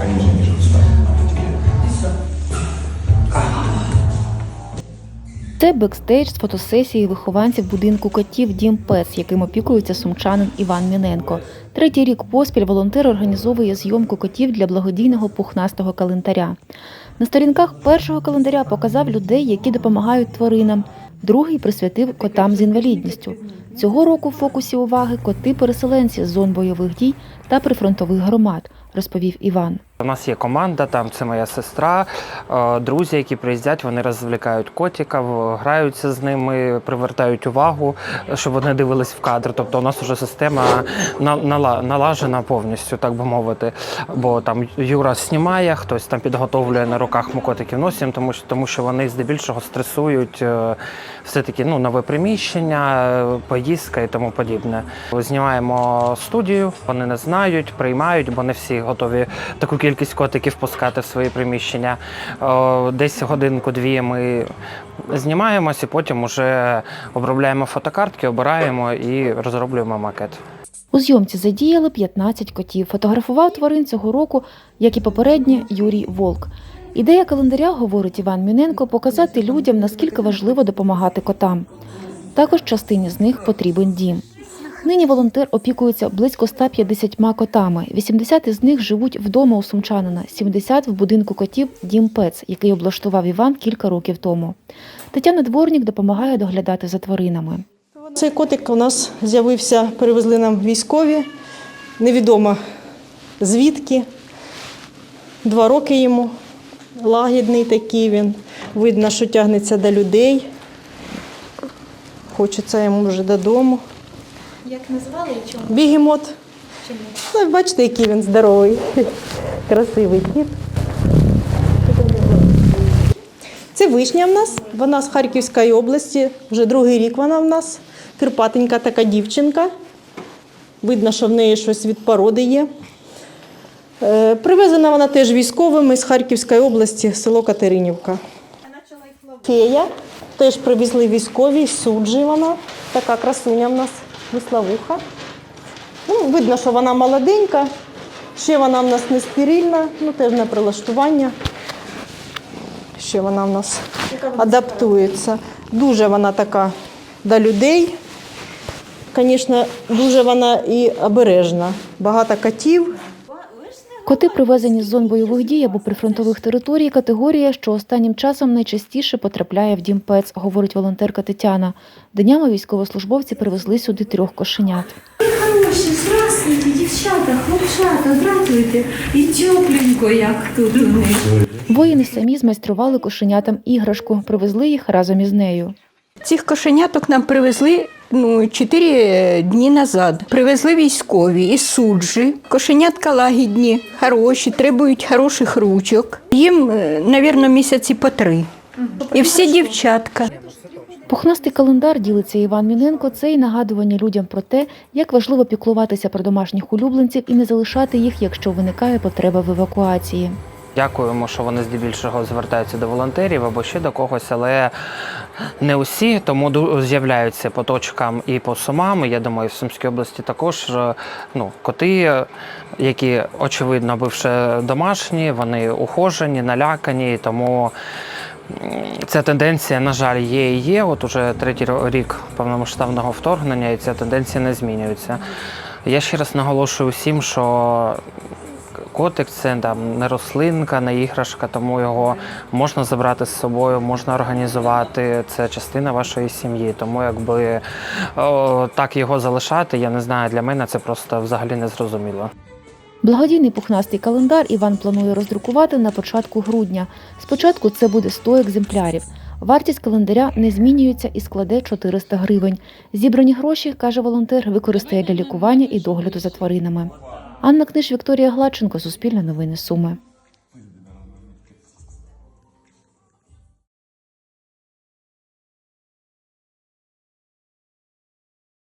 Они же с вами. Це бекстейдж з фотосесії вихованців будинку котів Дім Пес, яким опікується сумчанин Іван Міненко. Третій рік поспіль волонтер організовує зйомку котів для благодійного пухнастого календаря. На сторінках першого календаря показав людей, які допомагають тваринам. Другий присвятив котам з інвалідністю. Цього року в фокусі уваги коти-переселенці з зон бойових дій та прифронтових громад, розповів Іван. У нас є команда, там це моя сестра, е, друзі, які приїздять, вони розвлікають котиків, граються з ними, привертають увагу, щоб вони дивились в кадр. Тобто у нас вже система налажена повністю, так би мовити. Бо там Юра знімає, хтось там підготовлює на руках ми котиків носимо, тому що тому що вони здебільшого стресують е, все-таки ну, нове приміщення, поїздка і тому подібне. Знімаємо студію, вони не знають, приймають, бо не всі готові таку кількість котиків пускати в свої приміщення. Десь годинку-дві ми знімаємось і потім вже обробляємо фотокартки, обираємо і розроблюємо макет. У зйомці задіяли 15 котів. Фотографував тварин цього року, як і попереднє, Юрій Волк. Ідея календаря, говорить Іван Міненко, показати людям, наскільки важливо допомагати котам. Також частині з них потрібен дім. Нині волонтер опікується близько 150 котами. 80 із них живуть вдома у сумчанина, 70 в будинку котів Дім Пец, який облаштував Іван кілька років тому. Тетяна Дворнік допомагає доглядати за тваринами. Цей котик у нас з'явився, перевезли нам військові. Невідомо звідки. Два роки йому. Лагідний такий він. Видно, що тягнеться до людей. Хочеться йому вже додому. Як назвали і чому? Бігемот. Ну, бачите, який він здоровий. Красивий кіт. Це вишня в нас. Вона з Харківської області. Вже другий рік вона в нас. Кирпатенька така дівчинка. Видно, що в неї щось від породи є. Е, Привезена вона теж військовими з Харківської області, село Катеринівка. Фея. Теж привезли військові, суджі вона. Така красуня в нас, виславуха. Ну, видно, що вона молоденька. Ще вона в нас не стерильна, ну теж на прилаштування. Ще вона в нас адаптується. Дуже вона така до людей. Звісно, дуже вона і обережна. Багато котів. Коти, привезені з зон бойових дій або прифронтових територій, категорія, що останнім часом найчастіше потрапляє в дім ПЕЦ, говорить волонтерка Тетяна. Днями військовослужбовці привезли сюди трьох кошенят. Хороші, здравствуйте, дівчата, хлопчата, здравствуйте. І тепленько, як тут у них. Воїни самі змайстрували кошенятам іграшку, привезли їх разом із нею. Цих кошеняток нам привезли ну, 4 дні назад. Привезли військові із суджі. Кошенятка лагідні, хороші, требують хороших ручок. Їм, мабуть, місяці по три. І всі дівчатка. Пухнастий календар, ділиться Іван Міненко, це і нагадування людям про те, як важливо піклуватися про домашніх улюбленців і не залишати їх, якщо виникає потреба в евакуації. Дякуємо, що вони здебільшого звертаються до волонтерів або ще до когось, але не усі, тому з'являються по точкам і по сумам. Я думаю, в Сумській області також е, ну, коти, е, які очевидно бивши домашні, вони ухожені, налякані, тому. Ця тенденція, на жаль, є і є. От уже третій рік повномасштабного вторгнення, і ця тенденція не змінюється. Я ще раз наголошую всім, що Котик це там не рослинка, не іграшка, тому його можна забрати з собою, можна організувати. Це частина вашої сім'ї. Тому якби о, так його залишати, я не знаю, для мене це просто взагалі не зрозуміло. Благодійний пухнастий календар Іван планує роздрукувати на початку грудня. Спочатку це буде 100 екземплярів. Вартість календаря не змінюється і складе 400 гривень. Зібрані гроші, каже волонтер, використає для лікування і догляду за тваринами. Анна Книж, Вікторія Гладченко, Суспільне новини Суми.